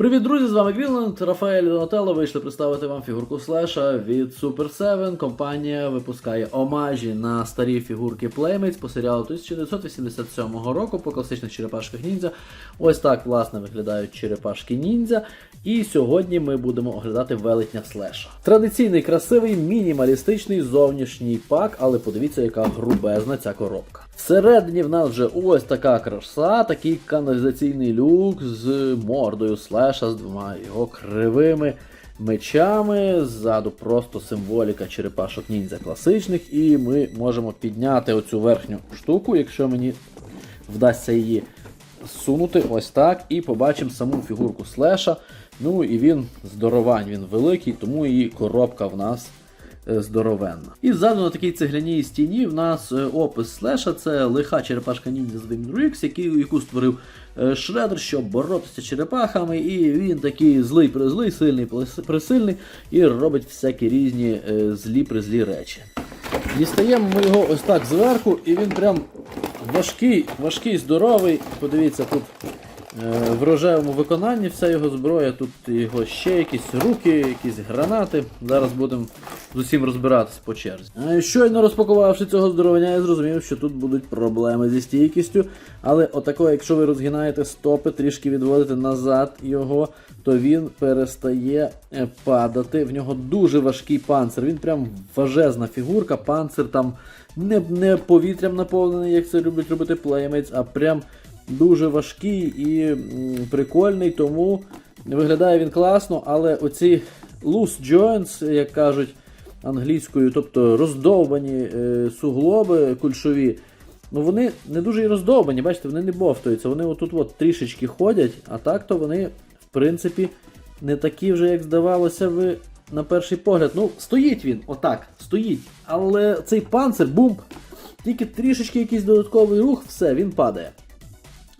Привіт, друзі! З вами Грінленд. Рафаель Донателло вийшли представити вам фігурку слеша від Super 7. Компанія випускає омажі на старі фігурки Playmates по серіалу 1987 року по класичних черепашках ніндзя. Ось так, власне, виглядають черепашки ніндзя. І сьогодні ми будемо оглядати велетня слеша. Традиційний красивий мінімалістичний зовнішній пак, але подивіться, яка грубезна ця коробка. Всередині в нас вже ось така краса, такий каналізаційний люк з мордою слеша, з двома його кривими мечами. Ззаду просто символіка черепашок ніндзя класичних. І ми можемо підняти оцю верхню штуку, якщо мені вдасться її сунути ось так, і побачимо саму фігурку слеша. Ну і він здоровань, він великий, тому і коробка в нас здоровенна. І ззаду на такій цегляній стіні в нас е, опис слеша це лиха черепашка ніндзя з Rix, яку створив е, Шредер, щоб боротися черепахами, і він такий злий призлий, сильний присильний, і робить всякі різні е, злі призлі речі. Дістаємо ми його ось так зверху, і він прям важкий, важкий, здоровий. Подивіться, тут е, в рожевому виконанні вся його зброя, тут його ще якісь руки, якісь гранати. Зараз будемо з усім розбиратись по черзі. Е, Щойно розпакувавши цього здоровення, я зрозумів, що тут будуть проблеми зі стійкістю. Але отако, якщо ви розгинаєте стопи, трішки відводите назад його, то він перестає е, падати. В нього дуже важкий панцир. Він прям важезна фігурка, панцир там не, не повітрям наповнений, як це люблять робити Playmates, а прям дуже важкий і прикольний, тому виглядає він класно, але оці loose joints, як кажуть англійською, тобто роздовбані е, суглоби кульшові, ну вони не дуже і роздовбані, бачите, вони не бовтуються, вони отут от трішечки ходять, а так то вони, в принципі, не такі вже, як здавалося би, на перший погляд. Ну, стоїть він, отак, стоїть. Але цей панцир, бумп, тільки трішечки якийсь додатковий рух, все, він падає.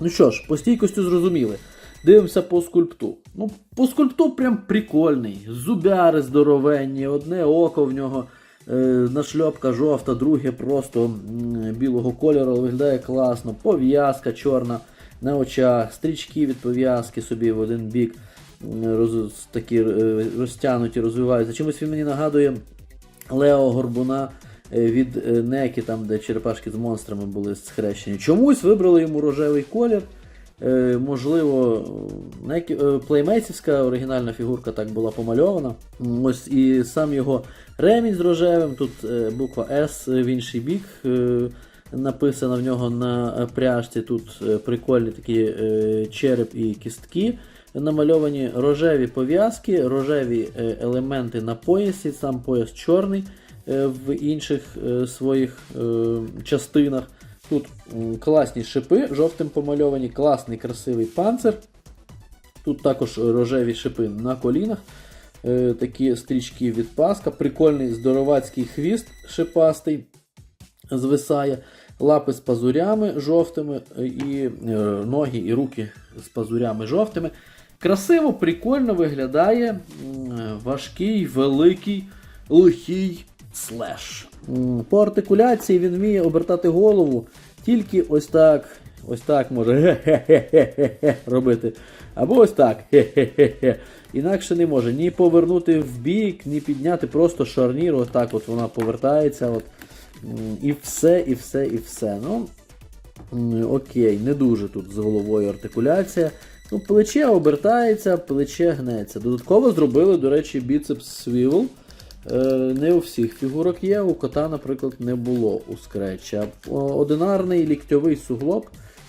Ну що ж, по стійкості зрозуміли. Дивимося по скульпту. Ну, по скульпту прям прикольний. Зубяри здоровенні, одне око в нього. Е, нашльопка жовта, друге просто м, білого кольору, виглядає класно. Пов'язка чорна на очах, стрічки від пов'язки собі в один бік роз, такі е, розтягнуті, розвиваються. Чимось він мені нагадує Лео Горбуна від е, Некі, там, де черепашки з монстрами були схрещені. Чомусь вибрали йому рожевий колір. Е, можливо, е, плеймейцівська оригінальна фігурка так була помальована. Ось і сам його ремінь з рожевим, тут е, буква S в інший бік. е, Написано в нього на е, пряжці. Тут е, прикольні такі е, череп і кістки. Намальовані рожеві пов'язки, рожеві е, елементи на поясі, сам пояс чорний е, в інших е, своїх е, частинах. Тут класні шипи, жовтим помальовані, класний красивий панцир. Тут також рожеві шипи на колінах. Е, такі стрічки від паска, прикольний здоровацький хвіст шипастий звисає, лапи з пазурями жовтими, е, і е, ноги і руки з пазурями жовтими. Красиво, прикольно виглядає важкий, великий, лихий слеш. По артикуляції він вміє обертати голову тільки ось так. Ось так може робити. Або ось так. Інакше не може ні повернути в бік, ні підняти просто шарнір. Отак от вона повертається. От. І все, і все, і все. Ну, окей, не дуже тут з головою артикуляція. Ну, плече обертається, плече гнеться. Додатково зробили, до речі, біцепс свівел. Е, Не у всіх фігурок є, у кота, наприклад, не було у скретча. Одинарний ліктьовий суглоб,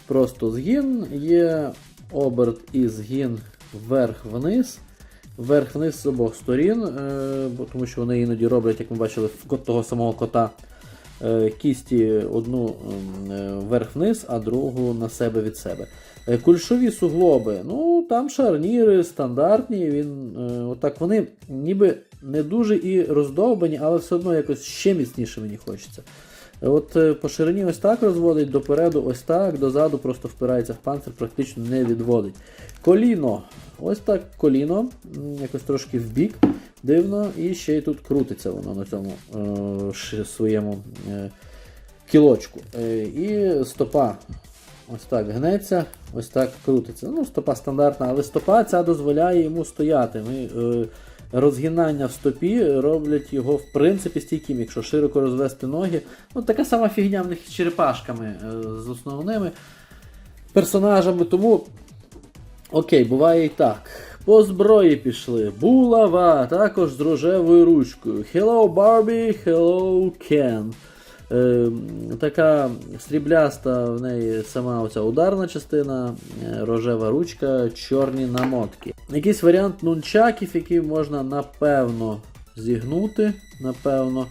просто згін, є оберт і згін вверх-вниз. Вверх-вниз з обох сторін, е, тому що вони іноді роблять, як ми бачили, в того самого кота е, кісті одну м, е, вверх-вниз, а другу на себе від себе. Кульшові суглоби, ну там шарніри стандартні. Він, отак вони ніби не дуже і роздовбані, але все одно якось ще міцніше мені хочеться. От е, по ширині ось так розводить, допереду ось так, дозаду просто впирається в панцир, практично не відводить. Коліно. Ось так коліно, якось трошки вбік, дивно, і ще й тут крутиться воно на цьому е, своєму е, кілочку. Е, і стопа ось так гнеться, ось так крутиться. Ну, стопа стандартна, але стопа ця дозволяє йому стояти. Ми, е, розгинання в стопі роблять його в принципі стійким, якщо широко розвести ноги. Ну, така сама фігня в них з черепашками е, з основними персонажами. Тому окей, буває і так. По зброї пішли. Булава, також з рожевою ручкою. Hello Barbie, hello Ken. Е, така срібляста в неї сама оця ударна частина, е, рожева ручка, чорні намотки. Якийсь варіант нунчаків, який можна напевно зігнути. Напевно.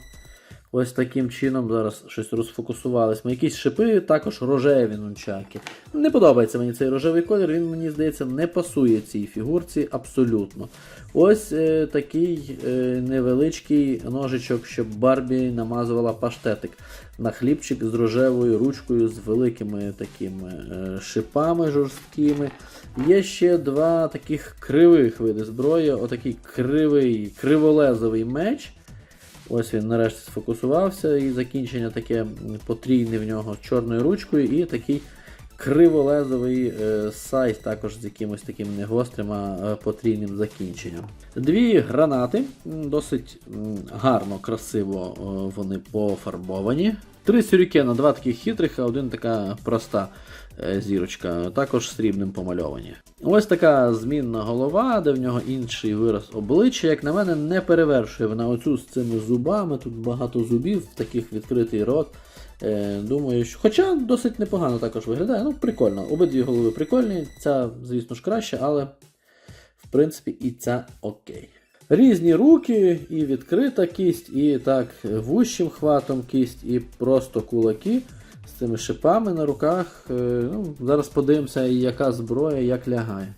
Ось таким чином зараз щось розфокусувались. Ми якісь шипи, також рожеві нунчаки. Не подобається мені цей рожевий колір, він мені здається не пасує цій фігурці абсолютно. Ось е, такий е, невеличкий ножичок, щоб Барбі намазувала паштетик на хлібчик з рожевою ручкою, з великими такими е, шипами жорсткими. Є ще два таких кривих види зброї, отакий кривий, криволезовий меч. Ось він нарешті сфокусувався, і закінчення таке потрійне в нього з чорною ручкою, і такий криволезовий е, сайт, також з якимось таким не гострим, а е, потрійним закінченням. Дві гранати, досить гарно, красиво е, вони пофарбовані. Три сюрікена, два таких хитрих, а один така проста зірочка, також срібним помальовані. Ось така змінна голова, де в нього інший вираз обличчя, як на мене, не перевершує вона оцю з цими зубами. Тут багато зубів, таких відкритий рот. Е, думаю, що. Хоча досить непогано також виглядає. Ну, прикольно. Обидві голови прикольні. Ця, звісно ж, краще, але в принципі і ця окей. Різні руки, і відкрита кість, і так вущим хватом кість, і просто кулаки з цими шипами на руках. Е, Ну, зараз подивимося, яка зброя як лягає.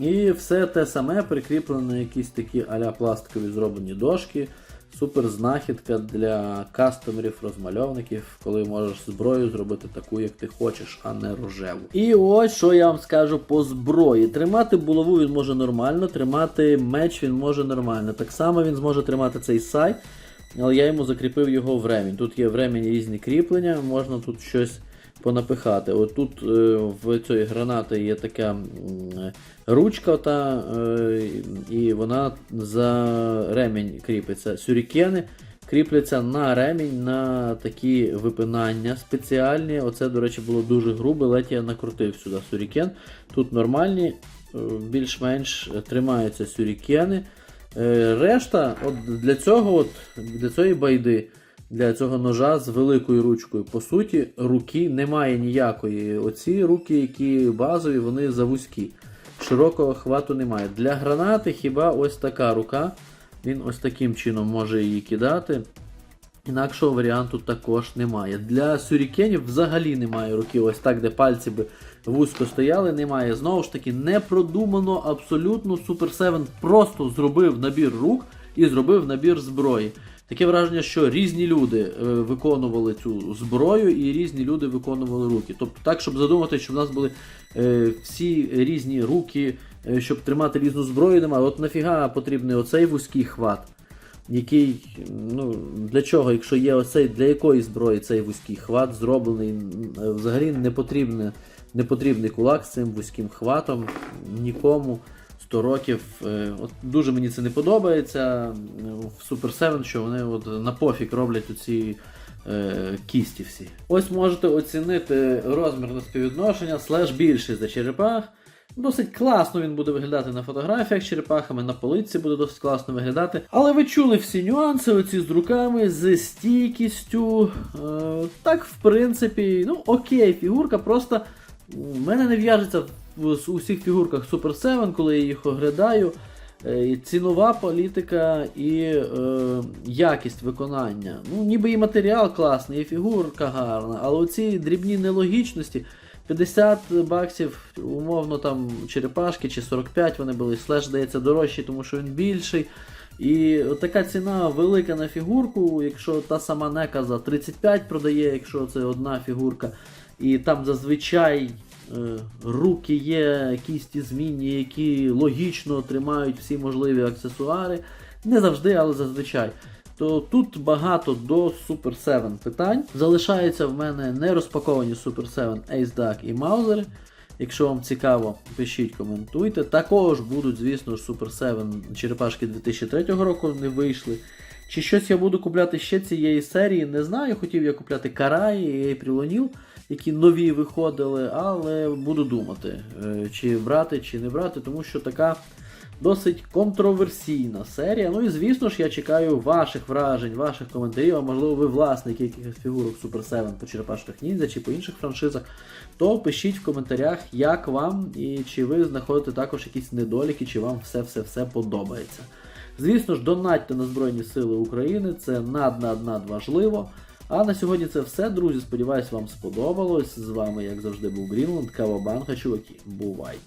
І все те саме прикріплено на якісь такі аля пластикові зроблені дошки. Супер знахідка для кастомерів, розмальовників, коли можеш зброю зробити таку, як ти хочеш, а не рожеву. І ось що я вам скажу по зброї. Тримати булаву він може нормально, тримати меч він може нормально. Так само він зможе тримати цей сайт, але я йому закріпив його в ремінь. Тут є в ремені різні кріплення, можна тут щось понапихати. От тут е, в цієї гранати є така ручка, та, е, і вона за ремінь кріпиться. Сюрікени кріпляться на ремінь на такі випинання спеціальні. Оце, до речі, було дуже грубе, ледь я накрутив сюди сюрікен. Тут нормальні, е, більш-менш тримаються сюрікени. Решта, от для цього, от, для цієї байди, для цього ножа з великою ручкою. По суті, руки немає ніякої. Оці руки, які базові, вони завузькі. Широкого хвату немає. Для гранати хіба ось така рука. Він ось таким чином може її кидати. Інакшого варіанту також немає. Для сюрікенів взагалі немає руки. Ось так, де пальці би вузько стояли, немає. Знову ж таки, не продумано абсолютно. Super 7 просто зробив набір рук і зробив набір зброї. Таке враження, що різні люди е, виконували цю зброю і різні люди виконували руки. Тобто, так, щоб задумати, що в нас були е, всі різні руки, е, щоб тримати різну зброю, немає. От нафіга потрібний оцей вузький хват, який, ну, для чого, якщо є оцей, для якої зброї цей вузький хват зроблений, взагалі не потрібне, не потрібний кулак з цим вузьким хватом нікому. 100 років. Е, От дуже мені це не подобається е, в Super 7, що вони от на пофіг роблять оці е, кісті всі. Ось можете оцінити розмірне співвідношення, слеш більший за черепах. Досить класно він буде виглядати на фотографіях з черепахами, на полиці буде досить класно виглядати. Але ви чули всі нюанси, оці з руками, з стійкістю. Так, в принципі, ну окей, фігурка просто в мене не в'яжеться в з усіх фігурках Super 7, коли я їх оглядаю. Е, Цінова політика і е, якість виконання. Ну, ніби і матеріал класний, і фігурка гарна, але оці дрібні нелогічності. 50 баксів, умовно, там черепашки чи 45 вони були, слеш здається дорожчий, тому що він більший. І така ціна велика на фігурку, якщо та сама нека за 35 продає, якщо це одна фігурка. І там зазвичай руки є, кісті змінні, які логічно тримають всі можливі аксесуари. Не завжди, але зазвичай. то тут багато до Super 7 питань. Залишаються в мене не розпаковані Super 7 Ace Duck і Маузери. Якщо вам цікаво, пишіть, коментуйте. Також будуть, звісно Super 7 черепашки 2003 року не вийшли. Чи щось я буду купляти ще цієї серії, не знаю. Хотів я купляти Карай і O'Neil, які нові виходили, але буду думати, е, чи брати, чи не брати, тому що така досить контроверсійна серія. Ну і звісно ж, я чекаю ваших вражень, ваших коментарів, а можливо, ви власники якихось фігурок Super 7 по черепашках ніндзя чи по інших франшизах. То пишіть в коментарях, як вам і чи ви знаходите також якісь недоліки, чи вам все-все-все подобається. Звісно ж, донатьте на Збройні Сили України, це над-над-над важливо. А на сьогодні це все, друзі. Сподіваюсь, вам сподобалось. З вами, як завжди, був Грінланд, Кавабанга, чуваки. Бувайте!